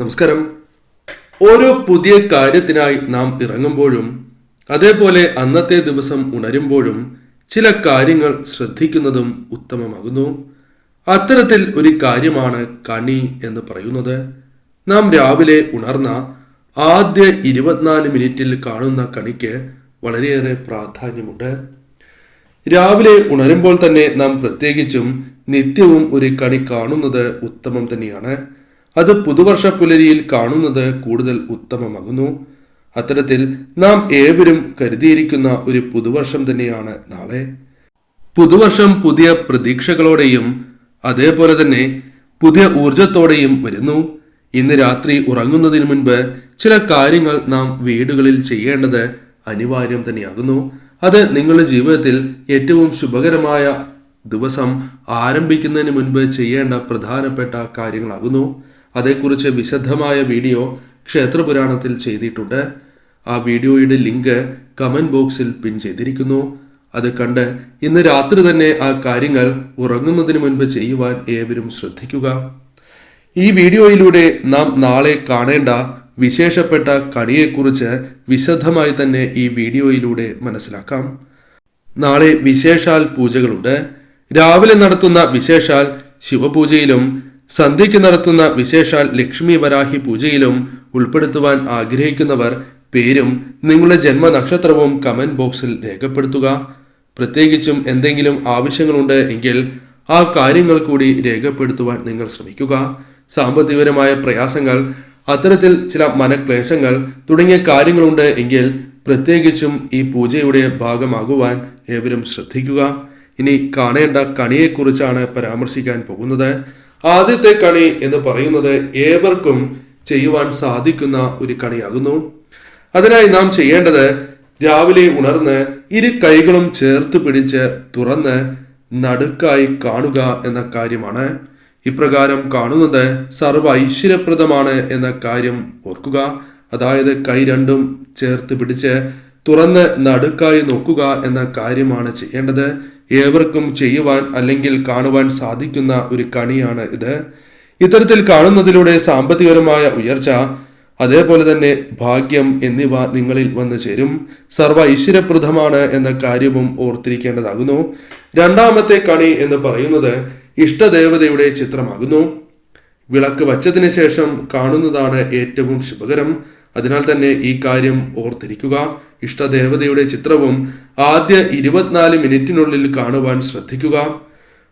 നമസ്കാരം. ഓരോ പുതിയ കാര്യത്തിനായി നാം ഇറങ്ങുമ്പോഴും അതേപോലെ അന്നത്തെ ദിവസം ഉണരുമ്പോഴും ചില കാര്യങ്ങൾ ശ്രദ്ധിക്കുന്നതും ഉത്തമമാകുന്നു. അത്തരത്തിൽ ഒരു കാര്യമാണ് കണി എന്ന് പറയുന്നത്. നാം രാവിലെ ഉണർന്ന ആദ്യ ഇരുപത്തിനാല് മിനിറ്റിൽ കാണുന്ന കണിക്ക് വളരെയേറെ പ്രാധാന്യമുണ്ട്. രാവിലെ ഉണരുമ്പോൾ തന്നെ നാം പ്രത്യേകിച്ചും നിത്യവും ഒരു കണി കാണുന്നത് ഉത്തമം തന്നെയാണ്. അത് പുതുവർഷ പുലരിയിൽ കാണുന്നത് കൂടുതൽ ഉത്തമമാകുന്നു. അത്തരത്തിൽ നാം ഏവരും കരുതിയിരിക്കുന്ന ഒരു പുതുവർഷം തന്നെയാണ് നാളെ. പുതുവർഷം പുതിയ പ്രതീക്ഷകളോടെയും അതേപോലെ തന്നെ പുതിയ ഊർജത്തോടെയും വരുന്നു. ഇന്ന് രാത്രി ഉറങ്ങുന്നതിന് മുൻപ് ചില കാര്യങ്ങൾ നാം വീടുകളിൽ ചെയ്യേണ്ടത് അനിവാര്യം തന്നെയാകുന്നു. അത് നിങ്ങളുടെ ജീവിതത്തിൽ ഏറ്റവും ശുഭകരമായ ദിവസം ആരംഭിക്കുന്നതിന് മുൻപ് ചെയ്യേണ്ട പ്രധാനപ്പെട്ട കാര്യങ്ങളാകുന്നു. അതേക്കുറിച്ച് വിശദമായ വീഡിയോ ക്ഷേത്രപുരാണത്തിൽ ചെയ്തിട്ടുണ്ട്. ആ വീഡിയോയുടെ ലിങ്ക് കമന്റ് ബോക്സിൽ പിൻ ചെയ്തിരിക്കുന്നു. അത് കണ്ട് ഇന്ന് രാത്രി തന്നെ ആ കാര്യങ്ങൾ ഉറങ്ങുന്നതിന് മുൻപ് ചെയ്യുവാൻ ഏവരും ശ്രദ്ധിക്കുക. ഈ വീഡിയോയിലൂടെ നാം നാളെ കാണേണ്ട വിശേഷപ്പെട്ട കണിയെക്കുറിച്ച് വിശദമായി തന്നെ ഈ വീഡിയോയിലൂടെ മനസ്സിലാക്കാം. നാളെ വിശേഷാൽ പൂജകളുണ്ട്. രാവിലെ നടത്തുന്ന വിശേഷാൽ ശിവപൂജയിലും സന്ധ്യയ്ക്ക് നടത്തുന്ന വിശേഷാൽ ലക്ഷ്മി വരാഹി പൂജയിലും ഉൾപ്പെടുത്തുവാൻ ആഗ്രഹിക്കുന്നവർ പേരും നിങ്ങളുടെ ജന്മനക്ഷത്രവും കമന്റ് ബോക്സിൽ രേഖപ്പെടുത്തുക. പ്രത്യേകിച്ചും എന്തെങ്കിലും ആവശ്യങ്ങളുണ്ട് എങ്കിൽ ആ കാര്യങ്ങൾ കൂടി രേഖപ്പെടുത്തുവാൻ നിങ്ങൾ ശ്രമിക്കുക. സാമ്പത്തികപരമായ പ്രയാസങ്ങൾ അത്തരത്തിൽ ചില മനക്ലേശങ്ങൾ തുടങ്ങിയ കാര്യങ്ങളുണ്ട് എങ്കിൽ പ്രത്യേകിച്ചും ഈ പൂജയുടെ ഭാഗമാകുവാൻ ഏവരും ശ്രദ്ധിക്കുക. ഇനി കാണേണ്ട കണിയെക്കുറിച്ചാണ് പരാമർശിക്കാൻ പോകുന്നത്. ആദ്യത്തെ കണി എന്ന് പറയുന്നത് ഏവർക്കും ചെയ്യുവാൻ സാധിക്കുന്ന ഒരു കണിയാകുന്നു അതിനായി നാം ചെയ്യേണ്ടത് രാവിലെ ഉണർന്ന് ഇരു കൈകളും ചേർത്ത് പിടിച്ച് തുറന്ന് നടുക്കായി കാണുക എന്ന കാര്യമാണ്. ഇപ്രകാരം കാണുന്നത് സർവ ഐശ്വര്യപ്രദമാണ് എന്ന കാര്യം ഓർക്കുക. അതായത് കൈ രണ്ടും ചേർത്ത് പിടിച്ച് തുറന്ന് നടുക്കായി നോക്കുക എന്ന കാര്യമാണ് ചെയ്യേണ്ടത്. ഏവർക്കും ചെയ്യുവാൻ അല്ലെങ്കിൽ കാണുവാൻ സാധിക്കുന്ന ഒരു കണിയാണ് ഇത്. ഇത്തരത്തിൽ കാണുന്നതിലൂടെ സാമ്പത്തികപരമായ ഉയർച്ച അതേപോലെ തന്നെ ഭാഗ്യം എന്നിവ നിങ്ങളിൽ വന്നു ചേരും. സർവ ഐശ്വര്യപ്രദമാണ് എന്ന കാര്യവും ഓർത്തിരിക്കേണ്ടതാകുന്നു. രണ്ടാമത്തെ കണി എന്ന് പറയുന്നത് ഇഷ്ടദേവതയുടെ ചിത്രമാകുന്നു. വിളക്ക് വച്ചതിന് ശേഷം കാണുന്നതാണ് ഏറ്റവും ശുഭകരം. അതിനാൽ തന്നെ ഈ കാര്യം ഓർത്തിരിക്കുക. ഇഷ്ടദേവതയുടെ ചിത്രവും ആദ്യ ഇരുപത്തിനാല് മിനിറ്റിനുള്ളിൽ കാണുവാൻ ശ്രദ്ധിക്കുക.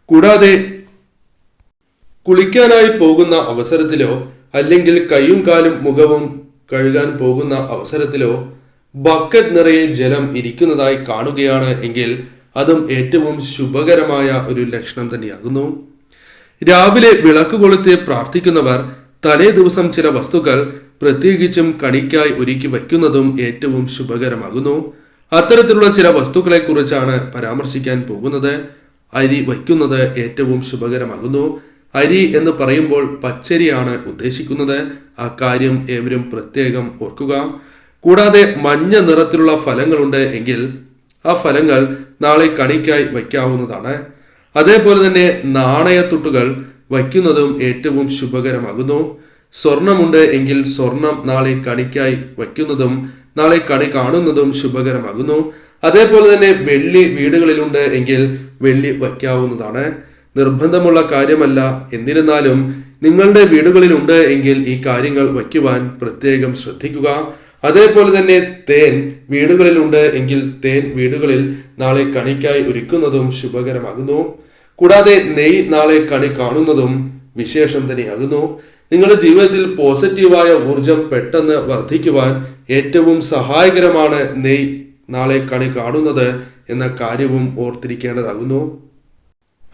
കൂടാതെ കുളിക്കാനായി പോകുന്ന അവസരത്തിലോ അല്ലെങ്കിൽ കൈയും കാലും മുഖവും കഴുകാൻ പോകുന്ന അവസരത്തിലോ ബക്കറ്റ് നിറയെ ജലം ഇരിക്കുന്നതായി കാണുകയാണ് എങ്കിൽ അതും ഏറ്റവും ശുഭകരമായ ഒരു ലക്ഷണം തന്നെയാകുന്നു. രാവിലെ വിളക്ക് കൊളുത്തി പ്രാർത്ഥിക്കുന്നവർ തലേ ദിവസം ചില വസ്തുക്കൾ പ്രത്യേകിച്ചും കണിക്കായി ഒരുക്കി വയ്ക്കുന്നതും ഏറ്റവും ശുഭകരമാകുന്നു. അത്തരത്തിലുള്ള ചില വസ്തുക്കളെ കുറിച്ചാണ് പരാമർശിക്കാൻ പോകുന്നത്. അരി വയ്ക്കുന്നത് ഏറ്റവും ശുഭകരമാകുന്നു. അരി എന്ന് പറയുമ്പോൾ പച്ചരിയാണ് ഉദ്ദേശിക്കുന്നത്. ആ കാര്യം ഏവരും പ്രത്യേകം ഓർക്കുക. കൂടാതെ മഞ്ഞ നിറത്തിലുള്ള ഫലങ്ങളുണ്ട് എങ്കിൽ ആ ഫലങ്ങൾ നാളെ കണിക്കായി വയ്ക്കാവുന്നതാണ്. അതേപോലെ തന്നെ നാണയത്തുട്ടുകൾ വയ്ക്കുന്നതും ഏറ്റവും ശുഭകരമാകുന്നു. സ്വർണമുണ്ട് എങ്കിൽ സ്വർണം നാളെ കണിക്കായി വയ്ക്കുന്നതും നാളെ കണി കാണുന്നതും ശുഭകരമാകുന്നു. അതേപോലെ തന്നെ വെള്ളി വീടുകളിലുണ്ട് എങ്കിൽ വെള്ളി വയ്ക്കാവുന്നതാണ്. നിർബന്ധമുള്ള കാര്യമല്ല. എന്നിരുന്നാലും നിങ്ങളുടെ വീടുകളിലുണ്ട് എങ്കിൽ ഈ കാര്യങ്ങൾ വയ്ക്കുവാൻ പ്രത്യേകം ശ്രദ്ധിക്കുക. അതേപോലെ തന്നെ തേൻ വീടുകളിലുണ്ട് എങ്കിൽ തേൻ വീടുകളിൽ നാളെ കണിക്കായി ഒരുക്കുന്നതും ശുഭകരമാകുന്നു. കൂടാതെ നെയ് നാളെ കണി കാണുന്നതും വിശേഷം തന്നെയാകുന്നു. നിങ്ങളുടെ ജീവിതത്തിൽ പോസിറ്റീവായ ഊർജം പെട്ടെന്ന് വർദ്ധിക്കുവാൻ ഏറ്റവും സഹായകരമാണ് നെയ് നാളെ കണി കാണുന്നത് എന്ന കാര്യവും ഓർത്തിരിക്കേണ്ടതാകുന്നു.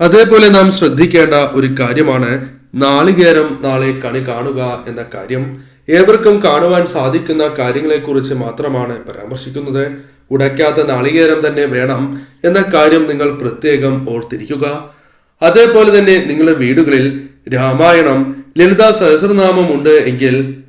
അതേപോലെ നാം ശ്രദ്ധിക്കേണ്ട ഒരു കാര്യമാണ് നാളികേരം നാളെ കണി കാണുക എന്ന കാര്യം. ഏവർക്കും കാണുവാൻ സാധിക്കുന്ന കാര്യങ്ങളെക്കുറിച്ച് മാത്രമാണ് പരാമർശിക്കുന്നത്. ഉടയ്ക്കാത്ത നാളികേരം തന്നെ വേണം എന്ന കാര്യം നിങ്ങൾ പ്രത്യേകം ഓർത്തിരിക്കുക. അതേപോലെ തന്നെ നിങ്ങളുടെ വീടുകളിൽ രാമായണം ലളിത സഹസ്രനാമം ഉണ്ട് എങ്കിൽ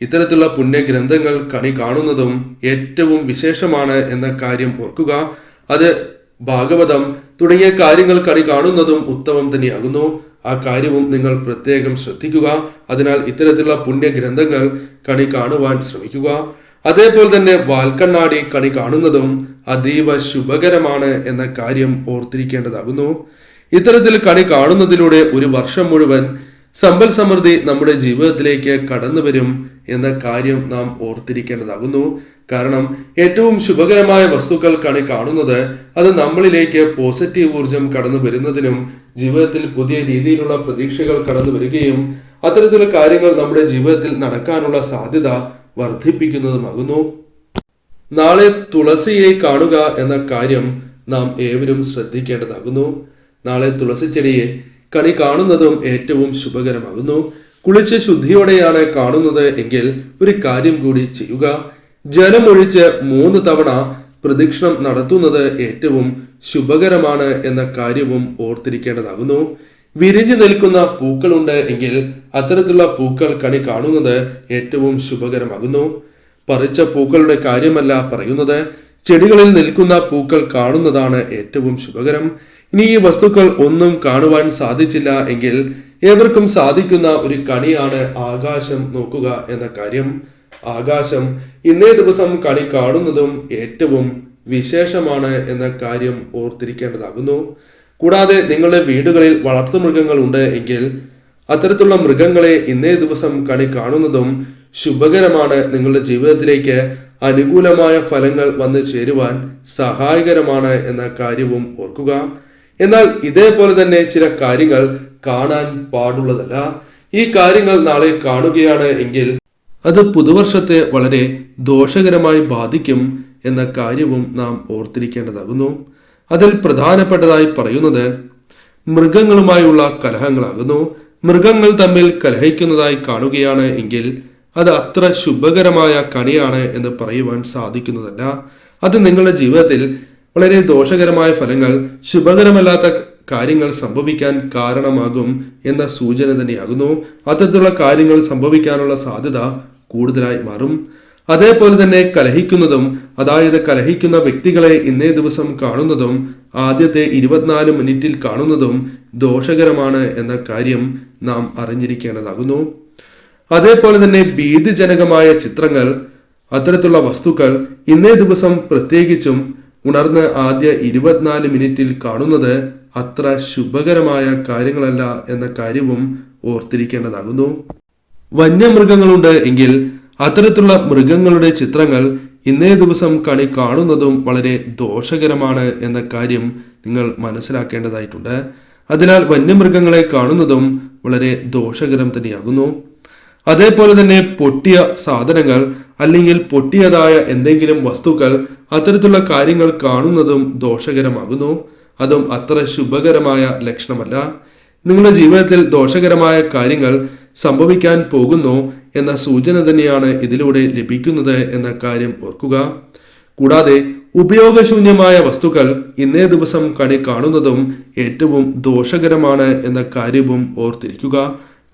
ഇത്തരത്തിലുള്ള പുണ്യഗ്രന്ഥങ്ങൾ കണി കാണുന്നതും ഏറ്റവും വിശേഷമാണ് എന്ന കാര്യം ഓർക്കുക. അത് ഭാഗവതം തുടങ്ങിയ കാര്യങ്ങൾ കണി കാണുന്നതും ഉത്തമം തന്നെയാകുന്നു. ആ കാര്യവും നിങ്ങൾ പ്രത്യേകം ശ്രദ്ധിക്കുക. അതിനാൽ ഇത്തരത്തിലുള്ള പുണ്യഗ്രന്ഥങ്ങൾ കണി കാണുവാൻ ശ്രമിക്കുക. അതേപോലെ തന്നെ വാൽക്കണ്ണാടി കണി കാണുന്നതും അതീവ ശുഭകരമാണ് എന്ന കാര്യം ഓർത്തിരിക്കേണ്ടതാകുന്നു. ഇത്തരത്തിൽ കണി കാണുന്നതിലൂടെ ഒരു വർഷം മുഴുവൻ സമ്പൽ സമൃദ്ധി നമ്മുടെ ജീവിതത്തിലേക്ക് കടന്നു വരും എന്ന കാര്യം നാം ഓർത്തിരിക്കേണ്ടതാകുന്നു. കാരണം ഏറ്റവും ശുഭകരമായ വസ്തുക്കൾ കണി കാണുന്നത് അത് നമ്മളിലേക്ക് പോസിറ്റീവ് ഊർജം കടന്നു വരുന്നതിനും ജീവിതത്തിൽ പുതിയ രീതിയിലുള്ള പ്രതീക്ഷകൾ കടന്നു വരികയും അത്തരത്തിലുള്ള കാര്യങ്ങൾ നമ്മുടെ ജീവിതത്തിൽ നടക്കാനുള്ള സാധ്യത വർദ്ധിപ്പിക്കുന്നതുമാകുന്നു. നാളെ തുളസിയെ കാണുക എന്ന കാര്യം നാം ഏവരും ശ്രദ്ധിക്കേണ്ടതാകുന്നു. നാളെ തുളസി ചെടിയെ കണി കാണുന്നതും ഏറ്റവും ശുഭകരമാകുന്നു. കുളിച്ച് ശുദ്ധിയോടെയാണ് കാണുന്നത് എങ്കിൽ ഒരു കാര്യം കൂടി ചെയ്യുക. ജലമൊഴിച്ച് മൂന്ന് തവണ പ്രദക്ഷിണം നടത്തുന്നത് ഏറ്റവും ശുഭകരമാണ് എന്ന കാര്യവും ഓർത്തിരിക്കേണ്ടതാകുന്നു. വിരിഞ്ഞു നിൽക്കുന്ന പൂക്കളുണ്ട് എങ്കിൽ അത്തരത്തിലുള്ള പൂക്കൾ കണി കാണുന്നത് ഏറ്റവും ശുഭകരമാകുന്നു. പറിച്ച പൂക്കളുടെ കാര്യമല്ല പറയുന്നത്. ചെടികളിൽ നിൽക്കുന്ന പൂക്കൾ കാണുന്നതാണ് ഏറ്റവും ശുഭകരം. ഇനി ഈ വസ്തുക്കൾ ഒന്നും കാണുവാൻ സാധിച്ചില്ല എങ്കിൽ ഏവർക്കും സാധിക്കുന്ന ഒരു കണിയാണ് ആകാശം നോക്കുക എന്ന കാര്യം. ആകാശം ഇന്നേ ദിവസം കണി കാണുന്നതും ഏറ്റവും വിശേഷമാണ് എന്ന കാര്യം ഓർത്തിരിക്കേണ്ടതാകുന്നു. കൂടാതെ നിങ്ങളുടെ വീടുകളിൽ വളർത്തുമൃഗങ്ങൾ ഉണ്ട് എങ്കിൽ അത്തരത്തിലുള്ള മൃഗങ്ങളെ ഇന്നേ ദിവസം കണി കാണുന്നതും ശുഭകരമാണ്. നിങ്ങളുടെ ജീവിതത്തിലേക്ക് അനുകൂലമായ ഫലങ്ങൾ വന്നു ചേരുവാൻ സഹായകരമാണ് എന്ന കാര്യവും ഓർക്കുക. എന്നാൽ ഇതേപോലെ തന്നെ ചില കാര്യങ്ങൾ കാണാൻ പാടുള്ളതല്ല. ഈ കാര്യങ്ങൾ നാളെ കാണുകയാണ് എങ്കിൽ അത് പുതുവർഷത്തെ വളരെ ദോഷകരമായി ബാധിക്കും എന്ന കാര്യവും നാം ഓർത്തിരിക്കേണ്ടതാകുന്നു. അതിൽ പ്രധാനപ്പെട്ടതായി പറയുന്നത് മൃഗങ്ങളുമായുള്ള കലഹങ്ങളാകുന്നു. മൃഗങ്ങൾ തമ്മിൽ കലഹിക്കുന്നതായി കാണുകയാണ് എങ്കിൽ അത് അത്ര ശുഭകരമായ കണിയാണ് എന്ന് പറയുവാൻ സാധിക്കുന്നതല്ല. അത് നിങ്ങളുടെ ജീവിതത്തിൽ വളരെ ദോഷകരമായ ഫലങ്ങൾ ശുഭകരമല്ലാത്ത കാര്യങ്ങൾ സംഭവിക്കാൻ കാരണമാകും എന്ന സൂചന തന്നെയാകുന്നു. അത്തരത്തിലുള്ള കാര്യങ്ങൾ സംഭവിക്കാനുള്ള സാധ്യത കൂടുതലായി മാറും. അതേപോലെ തന്നെ കലഹിക്കുന്നതും അതായത് കലഹിക്കുന്ന വ്യക്തികളെ ഇന്നേ ദിവസം കാണുന്നതും ആദ്യത്തെ ഇരുപത്തിനാല് മിനിറ്റിൽ കാണുന്നതും ദോഷകരമാണ് എന്ന കാര്യം നാം അറിഞ്ഞിരിക്കേണ്ടതാകുന്നു. അതേപോലെ തന്നെ ഭീതിജനകമായ ചിത്രങ്ങൾ അത്തരത്തിലുള്ള വസ്തുക്കൾ ഇന്നേ ദിവസം പ്രത്യേകിച്ചും ഉണർന്ന് ആദ്യ ഇരുപത്തിനാല് മിനിറ്റിൽ കാണുന്നത് അത്ര ശുഭകരമായ കാര്യങ്ങളല്ല എന്ന കാര്യവും ഓർത്തിരിക്കേണ്ടതാകുന്നു. വന്യമൃഗങ്ങളുണ്ട് എങ്കിൽ അത്തരത്തിലുള്ള മൃഗങ്ങളുടെ ചിത്രങ്ങൾ ഇന്നേ ദിവസം കണി കാണുന്നതും വളരെ ദോഷകരമാണ് എന്ന കാര്യം നിങ്ങൾ മനസ്സിലാക്കേണ്ടതായിട്ടുണ്ട്. അതിനാൽ വന്യമൃഗങ്ങളെ കാണുന്നതും വളരെ ദോഷകരം തന്നെയാകുന്നു. അതേപോലെ തന്നെ പൊട്ടിയ സാധനങ്ങൾ അല്ലെങ്കിൽ പൊട്ടിയതായ എന്തെങ്കിലും വസ്തുക്കൾ അത്തരത്തിലുള്ള കാര്യങ്ങൾ കാണുന്നതും ദോഷകരമാകുന്നു. അതും അത്ര ശുഭകരമായ ലക്ഷണമല്ല. നിങ്ങളുടെ ജീവിതത്തിൽ ദോഷകരമായ കാര്യങ്ങൾ സംഭവിക്കാൻ പോകുന്നു എന്ന സൂചന തന്നെയാണ് ഇതിലൂടെ ലഭിക്കുന്നത് എന്ന കാര്യം ഓർക്കുക. കൂടാതെ ഉപയോഗശൂന്യമായ വസ്തുക്കൾ ഇന്നേ ദിവസം കണി കാണുന്നതും ഏറ്റവും ദോഷകരമാണ് എന്ന കാര്യവും ഓർത്തിരിക്കുക.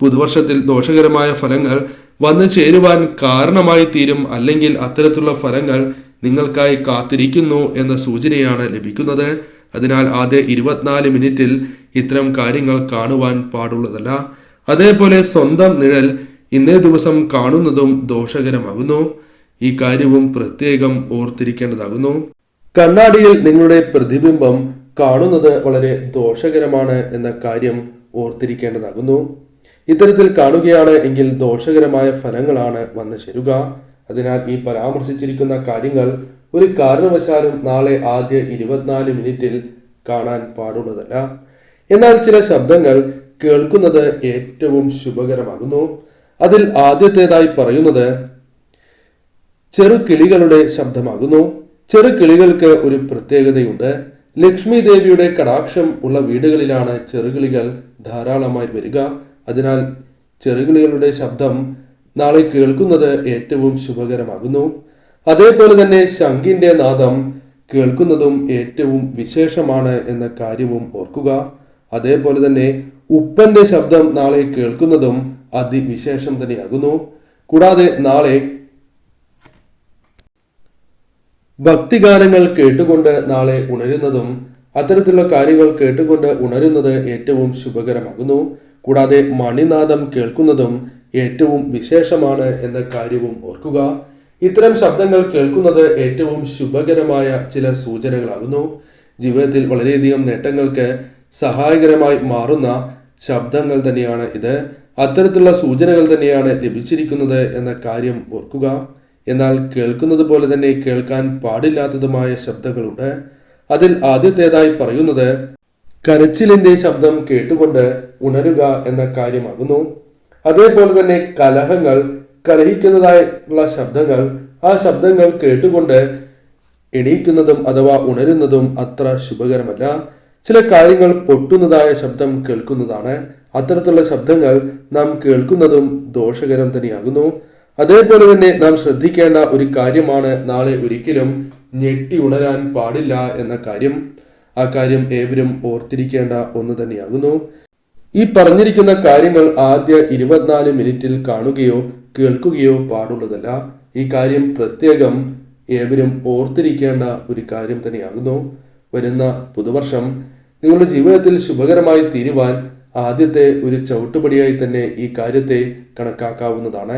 പുതുവർഷത്തിൽ ദോഷകരമായ ഫലങ്ങൾ വന്നു ചേരുവാൻ കാരണമായി തീരും അല്ലെങ്കിൽ അത്തരത്തിലുള്ള ഫലങ്ങൾ നിങ്ങൾക്കായി കാത്തിരിക്കുന്നു എന്ന സൂചനയാണ് ലഭിക്കുന്നത്. അതിനാൽ ആദ്യ ഇരുപത്തിനാല് മിനിറ്റിൽ ഇത്തരം കാര്യങ്ങൾ കാണുവാൻ പാടുള്ളതല്ല. അതേപോലെ സ്വന്തം നിഴൽ ഇന്നേ ദിവസം കാണുന്നതും ദോഷകരമാകുന്നു. ഈ കാര്യവും പ്രത്യേകം ഓർത്തിരിക്കേണ്ടതാകുന്നു. കണ്ണാടിയിൽ നിങ്ങളുടെ പ്രതിബിംബം കാണുന്നത് വളരെ ദോഷകരമാണ് എന്ന കാര്യം ഓർത്തിരിക്കേണ്ടതാകുന്നു. ഇത്തരത്തിൽ കാണുകയാണ് എങ്കിൽ ദോഷകരമായ ഫലങ്ങളാണ് വന്നു ചേരുക. അതിനാൽ ഈ പരാമർശിച്ചിരിക്കുന്ന കാര്യങ്ങൾ ഒരു കാരണവശാലും നാളെ ആദ്യ ഇരുപത്തിനാല് മിനിറ്റിൽ കാണാൻ പാടുള്ളതല്ല. എന്നാൽ ചില ശബ്ദങ്ങൾ കേൾക്കുന്നത് ഏറ്റവും ശുഭകരമാകുന്നു. അതിൽ ആദ്യത്തേതായി പറയുന്നത് ചെറുകിളികളുടെ ശബ്ദമാകുന്നു. ചെറുകിളികൾക്ക് ഒരു പ്രത്യേകതയുണ്ട്. ലക്ഷ്മി ദേവിയുടെ കടാക്ഷം ഉള്ള വീടുകളിലാണ് ചെറുകിളികൾ ധാരാളമായി വരിക. അതിനാൽ ചെറുകിളികളുടെ ശബ്ദം നാളെ കേൾക്കുന്നത് ഏറ്റവും ശുഭകരമാകുന്നു. അതേപോലെ തന്നെ ശംഖിന്റെ നാദം കേൾക്കുന്നതും ഏറ്റവും വിശേഷമാണ് എന്ന കാര്യവും ഓർക്കുക. അതേപോലെ തന്നെ ഉപ്പന്റെ ശബ്ദം നാളെ കേൾക്കുന്നതും അതിവിശേഷം തന്നെയാകുന്നു. കൂടാതെ നാളെ ഭക്തിഗാനങ്ങൾ കേട്ടുകൊണ്ട് നാളെ ഉണരുന്നതും അത്തരത്തിലുള്ള കാര്യങ്ങൾ കേട്ടുകൊണ്ട് ഉണരുന്നത് ഏറ്റവും ശുഭകരമാകുന്നു. കൂടാതെ മണിനാദം കേൾക്കുന്നതും ഏറ്റവും വിശേഷമാണ് എന്ന കാര്യവും ഓർക്കുക. ഇത്തരം ശബ്ദങ്ങൾ കേൾക്കുന്നത് ഏറ്റവും ശുഭകരമായ ചില സൂചനകളാകുന്നു. ജീവിതത്തിൽ വളരെയധികം നേട്ടങ്ങൾക്ക് സഹായകരമായി മാറുന്ന ശബ്ദങ്ങൾ തന്നെയാണ് ഇത്. അത്തരത്തിലുള്ള സൂചനകൾ തന്നെയാണ് ലഭിച്ചിരിക്കുന്നത് എന്ന കാര്യം ഓർക്കുക. എന്നാൽ കേൾക്കുന്നത് പോലെ തന്നെ കേൾക്കാൻ പാടില്ലാത്തതുമായ ശബ്ദങ്ങളുണ്ട്. അതിൽ ആദ്യത്തേതായി പറയുന്നത് കരച്ചിലിന്റെ ശബ്ദം കേട്ടുകൊണ്ട് ഉണരുക എന്ന കാര്യമാകുന്നു. അതേപോലെ തന്നെ കലഹങ്ങൾ കലഹിക്കുന്നതായുള്ള ശബ്ദങ്ങൾ ആ ശബ്ദങ്ങൾ കേട്ടുകൊണ്ട് എണീക്കുന്നതും അഥവാ ഉണരുന്നതും അത്ര ശുഭകരമല്ല. ചില കാര്യങ്ങൾ പൊട്ടുന്നതായ ശബ്ദം കേൾക്കുന്നതാണ്. അത്തരത്തിലുള്ള ശബ്ദങ്ങൾ നാം കേൾക്കുന്നതും ദോഷകരം തന്നെയാകുന്നു. അതേപോലെ തന്നെ നാം ശ്രദ്ധിക്കേണ്ട ഒരു കാര്യമാണ് നാളെ ഒരിക്കലും ഞെട്ടി ഉണരാൻ പാടില്ല എന്ന കാര്യം. ആ കാര്യം ഏവരും ഓർത്തിരിക്കേണ്ട ഒന്ന് തന്നെയാകുന്നു. ഈ പറഞ്ഞിരിക്കുന്ന കാര്യങ്ങൾ ആദ്യ ഇരുപത്തിനാല് മിനിറ്റിൽ കാണുകയോ കേൾക്കുകയോ പാടുള്ളതല്ല. ഈ കാര്യം പ്രത്യേകം ഏവരും ഓർത്തിരിക്കേണ്ട ഒരു കാര്യം തന്നെയാകുന്നു. വരുന്ന പുതുവർഷം നിങ്ങളുടെ ജീവിതത്തിൽ ശുഭകരമായി തീരുവാൻ ആദ്യത്തെ ഒരു ചവിട്ടുപടിയായി തന്നെ ഈ കാര്യത്തെ കണക്കാക്കാവുന്നതാണ്.